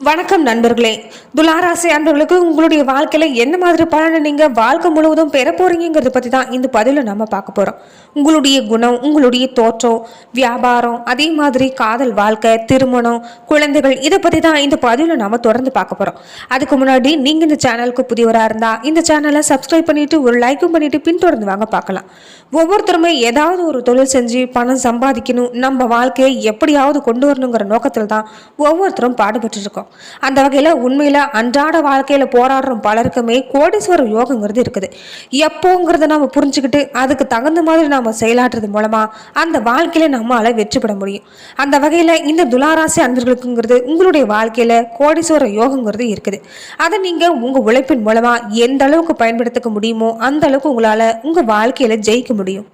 வணக்கம் நண்பர்களே. துலாராசி அன்பர்களுக்கு உங்களுடைய வாழ்க்கையில் என்ன மாதிரி பலனை நீங்கள் வாழ்க்கை முழுவதும் பெற போகிறீங்கிறத பற்றி தான் இந்த பதிவில் நம்ம பார்க்க போகிறோம் உங்களுடைய குணம் உங்களுடைய தோற்றம் வியாபாரம் அதே மாதிரி காதல் வாழ்க்கை திருமணம் குழந்தைகள் இதை பற்றி தான் இந்த பதிவில் நம்ம தொடர்ந்து பார்க்க போகிறோம் அதுக்கு முன்னாடி நீங்கள் இந்த சேனலுக்கு புதியவராக இருந்தால் இந்த சேனலை சப்ஸ்கிரைப் பண்ணிவிட்டு ஒரு லைக்கும் பண்ணிவிட்டு பின்தொடர்ந்து வாங்க பார்க்கலாம். ஒவ்வொருத்தருமே ஏதாவது ஒரு தொழில் செஞ்சு பணம் சம்பாதிக்கணும் நம்ம வாழ்க்கையை எப்படியாவது கொண்டு வரணுங்கிற நோக்கத்தில் தான் ஒவ்வொருத்தரும் பாடுபட்டு இருக்கோம். அந்த வகையில் உண்மையில் அன்றாட வாழ்க்கையில் போராடுற பலருக்குமே கோடீஸ்வர யோகங்கிறது இருக்குது. எப்போங்கிறத நம்ம புரிஞ்சுக்கிட்டு அதுக்கு தகுந்த மாதிரி நாம் செயலாற்றுறது மூலமாக அந்த வாழ்க்கையில் நம்மளால் வெற்றி பெற முடியும். அந்த வகையில் இந்த துளாராசி அன்பர்களுக்குங்கிறது உங்களுடைய வாழ்க்கையில் கோடீஸ்வர யோகங்கிறது இருக்குது. அதை நீங்கள் உங்கள் உழைப்பின் மூலமாக எந்த அளவுக்கு பயன்படுத்திக்க முடியுமோ அந்த அளவுக்கு உங்களால் உங்கள் வாழ்க்கையில் ஜெயிக்க முடியும்.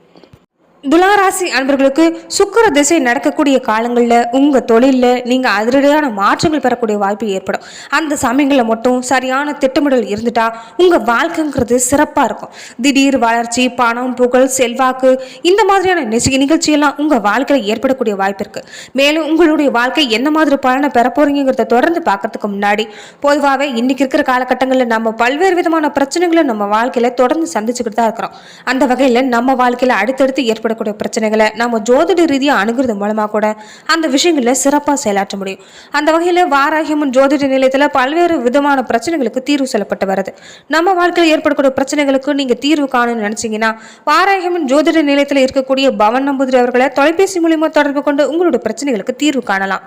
துளாராசி அன்பர்களுக்கு சுக்கர திசை நடக்கக்கூடிய காலங்களில் உங்கள் தொழிலில் நீங்கள் அதிரடியான மாற்றங்கள் பெறக்கூடிய வாய்ப்பு ஏற்படும். அந்த சமயங்களில் மட்டும் சரியான திட்டமிடல் இருந்துட்டா உங்கள் வாழ்க்கைங்கிறது சிறப்பாக இருக்கும். திடீர் வளர்ச்சி பணம் புகழ் செல்வாக்கு இந்த மாதிரியான நிசி நிகழ்ச்சியெல்லாம் உங்கள் வாழ்க்கையில் ஏற்படக்கூடிய வாய்ப்பு இருக்குது மேலும் உங்களுடைய வாழ்க்கை என்ன மாதிரி பலனை பெற போகிறீங்கிறத தொடர்ந்து பார்க்கறதுக்கு முன்னாடி பொதுவாகவே இன்னைக்கு இருக்கிற காலகட்டங்களில் நம்ம பல்வேறு விதமான பிரச்சனைகளை நம்ம வாழ்க்கையில் தொடர்ந்து சந்திச்சுக்கிட்டு தான் இருக்கிறோம். அந்த வகையில் நம்ம வாழ்க்கையில் அடுத்தடுத்து ஏற்படக்கூடிய பிரச்சனைகளை நம்ம ஜோதிட ரீதியாக அணுகிறது மூலமாக கூட அந்த விஷயங்களில் சிறப்பாக செயலாற்ற முடியும். அந்த வகையில் வாராகியம்மன் ஜோதிட நிலையத்தில் பல்வேறு விதமான பிரச்சனைகளுக்கு தீர்வு சொல்லப்பட்டு வருது. நம்ம வாழ்க்கையில் ஏற்படக்கூடிய பிரச்சனைகளுக்கு நீங்கள் தீர்வு காணணும்னு நினச்சிங்கன்னா வாராகியம்மன் ஜோதிட நிலையத்தில் இருக்கக்கூடிய பவன் நம்பூதிரி அவர்களை தொலைபேசி மூலியமா தொடர்பு கொண்டு உங்களுடைய பிரச்சனைகளுக்கு தீர்வு காணலாம்.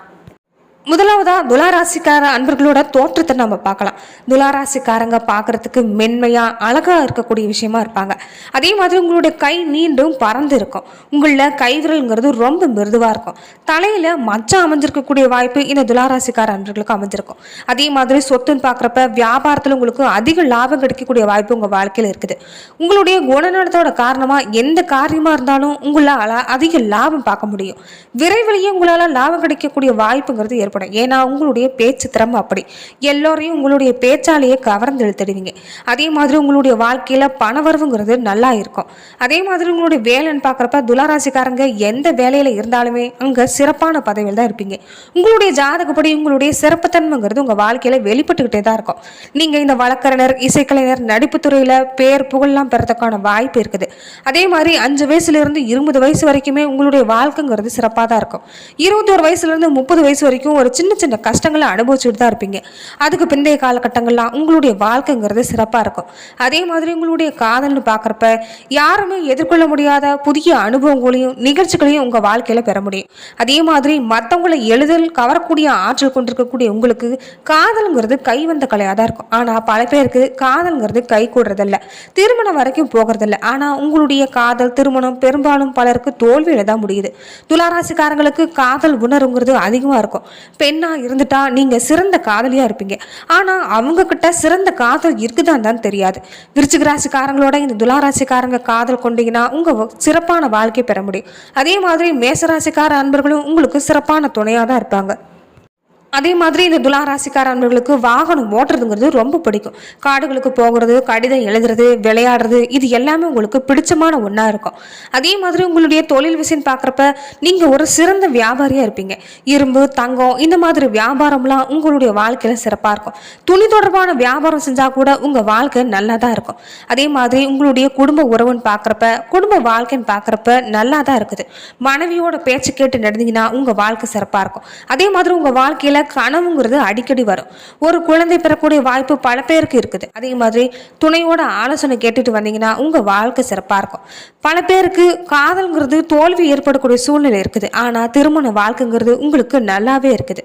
முதலாவதாக துளாராசிக்கார அன்பர்களோட தோற்றத்தை நம்ம பார்க்கலாம். துளாராசிக்காரங்க பார்க்கறதுக்கு மென்மையாக அழகாக இருக்கக்கூடிய விஷயமா இருப்பாங்க. அதே மாதிரி உங்களுடைய கை நீண்டும் பறந்து இருக்கும். உங்களில் கைவிரல்ங்கிறது ரொம்ப மிருதுவாக இருக்கும். தலையில் மச்சம் அமைஞ்சிருக்கக்கூடிய வாய்ப்பு இந்த துளாராசிக்கார அன்பர்களுக்கு அமைஞ்சிருக்கும். அதே மாதிரி சொத்துன்னு பார்க்குறப்ப வியாபாரத்தில் உங்களுக்கு அதிக லாபம் கிடைக்கக்கூடிய வாய்ப்பு உங்கள் வாழ்க்கையில் இருக்குது. உங்களுடைய குணநலத்தோட காரணமாக எந்த காரியமாக இருந்தாலும் உங்களால் அதிக லாபம் பார்க்க முடியும். விரைவிலேயே உங்களால் லாபம் கிடைக்கக்கூடிய வாய்ப்புங்கிறது ஏற்படும். ஏன்னா உங்களுடைய பேச்சு திறமை அப்படி. எல்லோரையும் உங்களுடைய பேச்சாலேயே கவர்ந்து இழுத்துடுவீங்க. அதே மாதிரி உங்களுடைய வாழ்க்கையில் பணவரவுங்கிறது நல்லா இருக்கும். அதே மாதிரி உங்களுடைய வேலைன்னு பார்க்குறப்ப துளாராசிக்காரங்க எந்த வேலையில் இருந்தாலுமே அங்கே சிறப்பான பதவியில் தான் இருப்பீங்க. உங்களுடைய ஜாதகப்படி உங்களுடைய சிறப்புத்தன்மைங்கிறது உங்கள் வாழ்க்கையில் வெளிப்பட்டுக்கிட்டே தான் இருக்கும். நீங்கள் இந்த வழக்கறிஞர் இசைக்கலைஞர் நடிப்பு துறையில் பேர் புகழ்லாம் பெறத்துக்கான வாய்ப்பு இருக்குது. அதே மாதிரி அஞ்சு வயசுலேருந்து இருபது வயசு வரைக்குமே உங்களுடைய வாழ்க்கைங்கிறது சிறப்பாக தான் இருக்கும். இருபத்தோரு வயசுலேருந்து முப்பது வயசு வரைக்கும் ஒரு சின்ன சின்ன கஷ்டங்களை அனுபவிச்சுட்டு தான் இருப்பீங்க. அதுக்கு பிந்தைய காலகட்டங்கள்லாம் உங்களுடைய வாழ்க்கைங்கிறது சிறப்பாக இருக்கும். அதே மாதிரி உங்களுடைய காதல்னு பார்க்குறப்ப யாருமே எதிர்கொள்ள முடியாத புதிய அனுபவங்களையும் நிகழ்ச்சிகளையும் உங்கள் வாழ்க்கையில் பெற முடியும். அதே மாதிரி மற்றவங்களை எளிதில் கவரக்கூடிய ஆற்றல் கொண்டிருக்கக்கூடிய உங்களுக்கு காதலுங்கிறது கை வந்த கலையாக தான் இருக்கும். ஆனால் பல பேருக்கு காதல்ங்கிறது கை கூடுறதில்ல. திருமணம் வரைக்கும் போகிறதில்ல. ஆனால் உங்களுடைய காதல் திருமணம் பெரும்பாலும் பலருக்கு தோல்வியில் தான் முடியுது. துளாராசிக்காரங்களுக்கு காதல் உணர்வுங்கிறது அதிகமாக இருக்கும். பெண்ணாக இருந்துட்டா நீங்கள் சிறந்த காதலியாக இருப்பீங்க. ஆனால் அவங்க கிட்ட சிறந்த காதல் இருக்குதான் தான் தெரியாது. விருச்சிக ராசிக்காரங்களோட இந்த துளாராசிக்காரங்க காதல் கொண்டீங்கன்னா உங்கள் சிறப்பான வாழ்க்கை பெற முடியும். அதே மாதிரி மேசராசிக்கார அன்பர்களும் உங்களுக்கு சிறப்பான துணையாக தான் இருப்பாங்க. அதே மாதிரி இந்த துளாராசிக்கார அன்பர்களுக்கு வாகனம் ஓட்டுறதுங்கிறது ரொம்ப பிடிக்கும். காடுகளுக்கு போகிறது கடிதம் எழுதுறது விளையாடுறது இது எல்லாமே உங்களுக்கு பிடிச்சமான ஒன்றா இருக்கும். அதே மாதிரி உங்களுடைய தொழில் விஷயம் பார்க்குறப்ப நீங்கள் ஒரு சிறந்த வியாபாரியாக இருப்பீங்க. இரும்பு தங்கம் இந்த மாதிரி வியாபாரம்லாம் உங்களுடைய வாழ்க்கையில் சிறப்பாக இருக்கும். துணி தொடர்பான வியாபாரம் செஞ்சால் கூட உங்கள் வாழ்க்கை நல்லா தான் இருக்கும். அதே மாதிரி உங்களுடைய குடும்ப உறவுன்னு பார்க்குறப்ப குடும்ப வாழ்க்கைன்னு பார்க்குறப்ப நல்லா தான் இருக்குது. மனைவியோட பேச்சு கேட்டு நடந்தீங்கன்னா உங்கள் வாழ்க்கை சிறப்பாக இருக்கும். அதே மாதிரி உங்கள் வாழ்க்கையில் கனவுங்கிறது அடிக்கடி வரும். ஒரு குழந்தை பெறக்கூடிய வாய்ப்பு பல பேருக்கு இருக்குது. அதே மாதிரி துணையோட ஆலோசனை கேட்டுட்டு வந்தீங்கன்னா உங்கள் வாழ்க்கை சிறப்பாக இருக்கும். பல பேருக்கு காதல்ங்கிறது தோல்வி ஏற்படக்கூடிய சூழ்நிலை இருக்குது. ஆனால் திருமண வாழ்க்கைங்கிறது உங்களுக்கு நல்லாவே இருக்குது.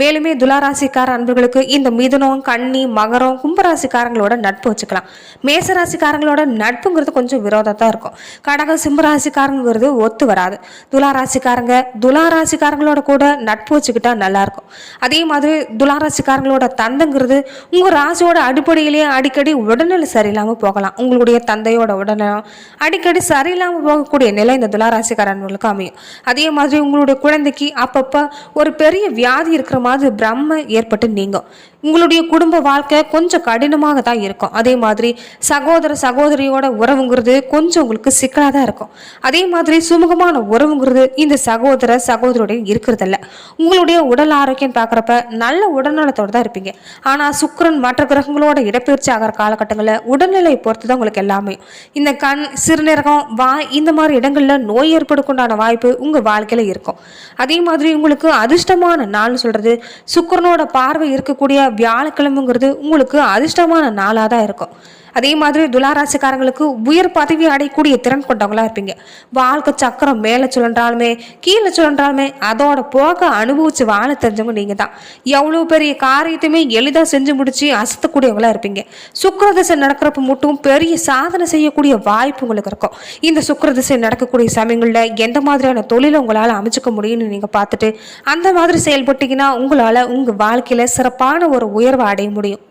மேலுமே துளாராசிக்கார அன்பர்களுக்கு இந்த மிதுனம் கன்னி மகரம் கும்பராசிக்காரங்களோட நட்பு வச்சுக்கலாம். மேசராசிக்காரங்களோட நட்புங்கிறது கொஞ்சம் விரோதத்தான் இருக்கும். கடக சிம்மராசிக்காரங்கிறது ஒத்து வராது. துளாராசிக்காரங்க துளாராசிக்காரங்களோட கூட நட்பு வச்சுக்கிட்டா நல்லாயிருக்கும் அதே மாதிரி துளாராசிக்காரங்களோட தந்தைங்கிறது உங்கள் ராசியோட அடிப்படையிலேயே அடிக்கடி உடல்நிலை சரியில்லாமல் போகலாம். உங்களுடைய தந்தையோட உடல்நலம் அடிக்கடி சரியில்லாமல் போகக்கூடிய நிலை இந்த துளாராசிக்காரங்களுக்கு அமையும். அதே மாதிரி உங்களுடைய குழந்தைக்கு அப்பப்போ ஒரு பெரிய வியாதி இருக்கிற மாதிரி பிரம்ம ஏற்பட்டு நீங்கும். உங்களுடைய குடும்ப வாழ்க்கை கொஞ்சம் கடினமாக தான் இருக்கும். அதே மாதிரி சகோதர சகோதரியோட உறவுங்கிறது கொஞ்சம் உங்களுக்கு சிக்கலாக தான் இருக்கும். அதே மாதிரி சுமூகமான உறவுங்கிறது இந்த சகோதர சகோதரியோட இருக்கிறதில்ல. உங்களுடைய உடல் ஆரோக்கியம் பார்க்குறப்ப நல்ல உடல்நலத்தோடு தான் இருப்பீங்க. ஆனால் சுக்கரன் மற்ற கிரகங்களோட இடப்பெயர்ச்சி ஆகிற காலகட்டங்களில் உடல்நிலையை பொறுத்து தான் உங்களுக்கு எல்லாமே. இந்த கண் சிறுநீரகம் வாய் இந்த மாதிரி இடங்களில் நோய் ஏற்படுக்குண்டான வாய்ப்பு உங்கள் வாழ்க்கையில் இருக்கும். அதே மாதிரி உங்களுக்கு அதிர்ஷ்டமான நாள்னு சொல்கிறது சுக்கரனோட பார்வை இருக்கக்கூடிய வியாழக்கிழமைங்கிறது உங்களுக்கு அதிர்ஷ்டமான நாளாக தான் இருக்கும். அதே மாதிரி துளாராசிக்காரங்களுக்கு உயர் பதவி அடையக்கூடிய திறன் கொண்டவங்களா இருப்பீங்க. வாழ்க்கை சக்கரம் மேலே சுழன்றாலுமே கீழே சுழன்றாலுமே அதோட போக அனுபவிச்சு வாழ தெரிஞ்சவங்க நீங்கள் தான் எவ்வளோ பெரிய காரியத்தையுமே எளிதாக செஞ்சு முடிச்சு அசத்தக்கூடியவங்களா இருப்பீங்க. சுக்கரதிசை நடக்கிறப்ப மட்டும் பெரிய சாதனை செய்யக்கூடிய வாய்ப்பு உங்களுக்கு இருக்கும். இந்த சுக்கரதிசை நடக்கக்கூடிய சமயங்களில் எந்த மாதிரியான தொழிலை உங்களால் அமைச்சுக்க முடியும்னு நீங்கள் பார்த்துட்டு அந்த மாதிரி செயல்பட்டீங்கன்னா உங்களால் உங்கள் வாழ்க்கையில் சிறப்பான ஒரு உயர்வை அடைய முடியும்.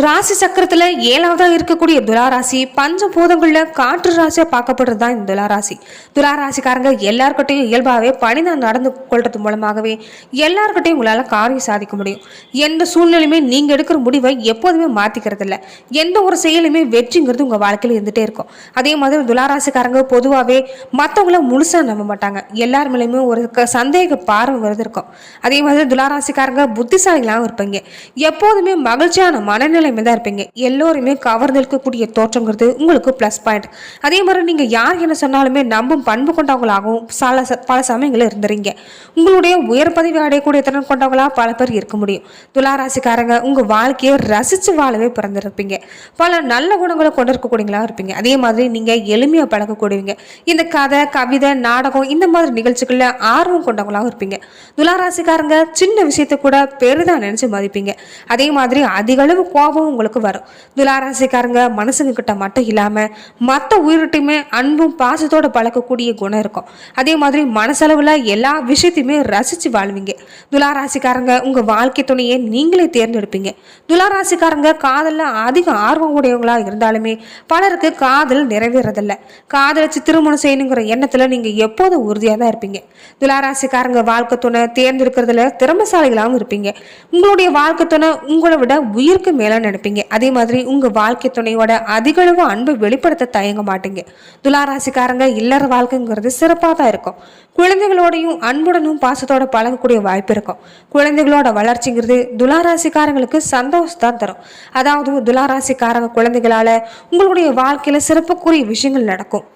ராசி சக்கரத்துல ஏழாவதா இருக்கக்கூடிய துளாராசி பஞ்சபூதங்களில் காற்று ராசியா பார்க்கப்படுறது தான் இந்த துளாராசி. துளாராசிக்காரங்க எல்லார்கிட்டையும் இயல்பாகவே பணிதான் நடந்து கொள்றது மூலமாகவே எல்லார்கிட்டையும் உங்களால காரியம் சாதிக்க முடியும். எந்த சூழ்நிலையுமே நீங்க எடுக்கிற முடிவை எப்போதுமே மாத்திக்கிறது இல்லை எந்த ஒரு செயலுமே வெற்றிங்கிறது உங்க வாழ்க்கையில இருந்துட்டே இருக்கும். அதே மாதிரி துளாராசிக்காரங்க பொதுவாகவே மற்றவங்கள முழுசா நம்ப மாட்டாங்க. எல்லார் மேலேயுமே ஒரு க- சந்தேக பார்வை வருது இருக்கும். அதே மாதிரி துளாராசிக்காரங்க புத்திசாலிகளாகவும் இருப்பீங்க. எப்போதுமே மகிழ்ச்சியான மனநிலை மனநிலைமை தான் இருப்பீங்க. எல்லோருமே கவர்ந்து இருக்கக்கூடிய தோற்றங்கிறது உங்களுக்கு ப்ளஸ் பாயிண்ட் அதே மாதிரி நீங்கள் யார் என்ன சொன்னாலுமே நம்பும் பண்பு கொண்டவங்களாகவும் பல பல சமயங்களில் இருந்துறீங்க உங்களுடைய உயர் பதவி அடையக்கூடிய திறன் கொண்டவங்களா பல பேர் இருக்க முடியும். துளாராசிக்காரங்க உங்கள் வாழ்க்கையை ரசித்து வாழவே பிறந்திருப்பீங்க. பல நல்ல குணங்களை கொண்டிருக்கக்கூடியங்களா இருப்பீங்க. அதே மாதிரி நீங்கள் எளிமையாக பழகக்கூடியவங்க. இந்த கதை கவிதை நாடகம் இந்த மாதிரி நிகழ்ச்சிகளில் ஆர்வம் கொண்டவங்களாக இருப்பீங்க. துளாராசிக்காரங்க சின்ன விஷயத்தை கூட பெரிதாக நினச்சி மதிப்பீங்க. அதே மாதிரி அதிகளவு கோபம் உங்களுக்கு வரும். துளாராசிக்காரங்க மனசுங்க கிட்ட மட்டும் இல்லாமல் மற்ற உயிரிட்டையுமே அன்பும் பாசத்தோட பழக்கக்கூடிய குணம் இருக்கும். அதே மாதிரி மனசளவில் எல்லா விஷயத்தையுமே ரசித்து வாழ்வீங்க. துளாராசிக்காரங்க உங்கள் வாழ்க்கை துணையை நீங்களே தேர்ந்தெடுப்பீங்க. துளாராசிக்காரங்க காதலில் அதிக ஆர்வம் உடையவங்களாக இருந்தாலுமே பலருக்கு காதல் நிறைவேறதில்லை. காதலிச்சு திருமணம் செய்யணுங்கிற எண்ணத்தில் நீங்கள் எப்போதும் உறுதியாக தான் இருப்பீங்க. துளாராசிக்காரங்க வாழ்க்கை துணை தேர்ந்தெடுக்கிறதுல திறமசாலிகளாகவும் இருப்பீங்க. உங்களுடைய வாழ்க்கை துணை உங்களை விட உயிருக்கு மேலே நினைப்பீங்க. அதே மாதிரி உங்கள் வாழ்க்கை துணையோட அதிகளவு அன்பை வெளிப்படுத்த தயங்க மாட்டீங்க. துளாராசிக்காரங்க இல்லற வாழ்க்கைங்கிறது சிறப்பாக தான் இருக்கும். குழந்தைகளோடையும் அன்புடனும் பாசத்தோட பழகக்கூடிய வாய்ப்பு இருக்கும். குழந்தைகளோட வளர்ச்சிங்கிறது துளாராசிக்காரங்களுக்கு சந்தோஷத்தான் தரும். அதாவது துளாராசிக்காரங்க குழந்தைகளால உங்களுடைய வாழ்க்கையில் சிறப்புக்குரிய விஷயங்கள் நடக்கும்.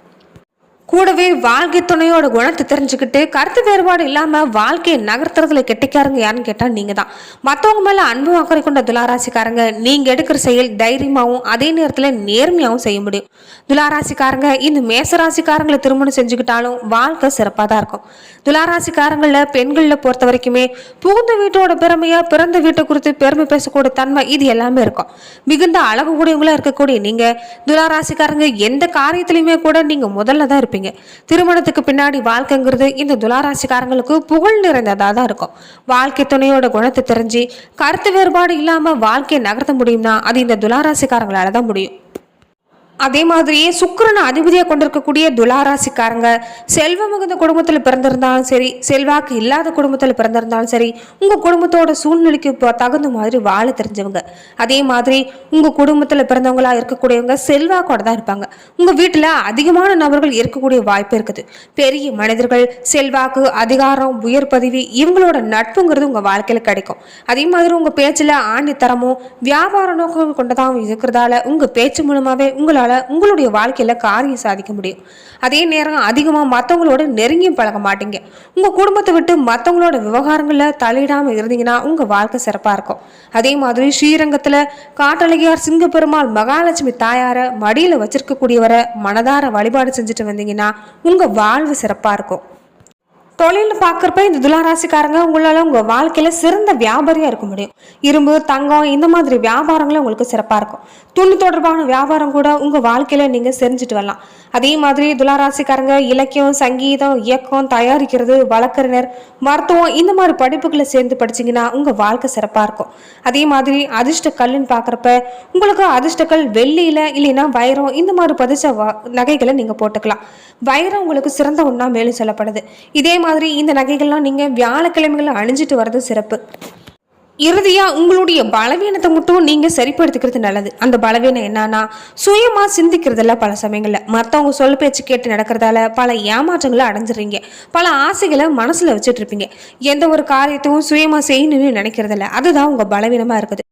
கூடவே வாழ்க்கை துணையோட குணத்தை தெரிஞ்சுக்கிட்டு கருத்து வேறுபாடு இல்லாமல் வாழ்க்கையை நகர்த்துறதுல கெட்டிக்காரங்க யாருன்னு கேட்டால் நீங்கள் தான் மற்றவங்க மேலே அன்பு அக்கறை கொண்ட துளாராசிக்காரங்க நீங்கள் எடுக்கிற செயல் தைரியமாகவும் அதே நேரத்தில் நேர்மையாகவும் செய்ய முடியும். துளாராசிக்காரங்க இந்த மேசராசிக்காரங்களை திருமணம் செஞ்சுக்கிட்டாலும் வாழ்க்கை சிறப்பாக தான் இருக்கும். துளாராசிக்காரங்களில் பெண்களில் பொறுத்த வரைக்குமே புகுந்த வீட்டோட பெருமையாக பிறந்த வீட்டை குறித்து பெருமை பேசக்கூடிய தன்மை இது எல்லாமே இருக்கும். மிகுந்த அழகு கூடியவங்களாக இருக்கக்கூடிய நீங்கள் துளாராசிக்காரங்க எந்த காரியத்திலையுமே கூட நீங்கள் முதல்ல தான் இருப்பீங்க. திருமணத்துக்கு பின்னாடி வாழ்க்கைங்கிறது இந்த துளாராசிக்காரங்களுக்கு புகழ் நிறைந்ததாக தான் இருக்கும். வாழ்க்கை துணையோட குணத்தை தெரிஞ்சு கருத்து வேறுபாடு இல்லாமல் வாழ்க்கையை நகர்த்த முடியும்னா அது இந்த துளாராசிக்காரங்களால தான் முடியும். அதே மாதிரியே சுக்கரனை அதிபதியாக கொண்டிருக்கக்கூடிய துளாராசிக்காரங்க செல்வ மிகுந்த குடும்பத்தில் பிறந்திருந்தாலும் சரி செல்வாக்கு இல்லாத குடும்பத்தில் பிறந்திருந்தாலும் சரி உங்கள் குடும்பத்தோட சூழ்நிலைக்கு இப்போ தகுந்த மாதிரி வாழ தெரிஞ்சவங்க. அதே மாதிரி உங்கள் குடும்பத்தில் பிறந்தவங்களாக இருக்கக்கூடியவங்க செல்வாக்கோட தான் இருப்பாங்க. உங்கள் வீட்டில் அதிகமான நபர்கள் இருக்கக்கூடிய வாய்ப்பு இருக்குது. பெரிய மனிதர்கள் செல்வாக்கு அதிகாரம் உயர் பதவி இவங்களோட நட்புங்கிறது உங்கள் வாழ்க்கையில் கிடைக்கும். அதே மாதிரி உங்கள் பேச்சில் ஆணித்தரமும் வியாபார நோக்கங்கள் கொண்டதாகவும் இருக்கிறதால உங்கள் பேச்சு மூலமாகவே உங்களால் உங்களுடைய வாழ்க்கையில் காரியம் சாதிக்க முடியும். அதே நேரம் அதிகமாக மற்றவங்களோட நெருங்கியும் பழக மாட்டீங்க. உங்கள் குடும்பத்தை விட்டு மற்றவங்களோட விவகாரங்களில் தலையிடாமல் இருந்தீங்கன்னா உங்கள் வாழ்க்கை சிறப்பாக இருக்கும். அதே மாதிரி ஸ்ரீரங்கத்தில் காட்டழகியார் சிங்கப்பெருமாள் மகாலட்சுமி தாயாரை மடியில் வச்சிருக்கக்கூடியவரை மனதார வழிபாடு செஞ்சுட்டு வந்தீங்கன்னா உங்கள் வாழ்வு சிறப்பாக இருக்கும். தொழில் பார்க்குறப்ப இந்த துளாராசிக்காரங்க உங்களால் உங்கள் வாழ்க்கையில் சிறந்த வியாபாரியாக இருக்க முடியும். இரும்பு தங்கம் இந்த மாதிரி வியாபாரங்களும் உங்களுக்கு சிறப்பாக இருக்கும். துணி தொடர்பான வியாபாரம் கூட உங்கள் வாழ்க்கையில் நீங்கள் செஞ்சுட்டு வரலாம். அதே மாதிரி துளாராசிக்காரங்க இலக்கியம் சங்கீதம் இயக்கம் தயாரிக்கிறது வழக்கறிஞர் மருத்துவம் இந்த மாதிரி படிப்புகளை சேர்ந்து படிச்சிங்கன்னா உங்கள் வாழ்க்கை சிறப்பாக இருக்கும். அதே மாதிரி அதிர்ஷ்ட கல்லுன்னு பார்க்குறப்ப உங்களுக்கு அதிர்ஷ்டக்கல் வெள்ளியில் இல்லைன்னா வைரம் இந்த மாதிரி பதிச்ச வ- நகைகளை நீங்கள் போட்டுக்கலாம். வைரம் உங்களுக்கு சிறந்த ஒன்றா மேலும் சொல்லப்படுது. இதே மாதிரி இந்த நகைகள்லாம் நீங்கள் வியாழக்கிழமைகளில் அணிஞ்சிட்டு வர்றது சிறப்பு. இறுதியாக உங்களுடைய பலவீனத்தை மட்டும் நீங்கள் சரிப்படுத்திக்கிறது நல்லது. அந்த பலவீனம் என்னன்னா சுயமாக சிந்திக்கிறதுல பல சமயங்களில். மற்றவங்க சொல் பேச்சு கேட்டு நடக்கிறதால பல ஏமாற்றங்களை அடைஞ்சிடுறீங்க. பல ஆசைகளை மனசில் வச்சுட்டு இருப்பீங்க. எந்த ஒரு காரியத்தையும் சுயமாக செய்யணும்னு நினைக்கிறதில்ல. அதுதான் உங்கள் பலவீனமாக இருக்குது.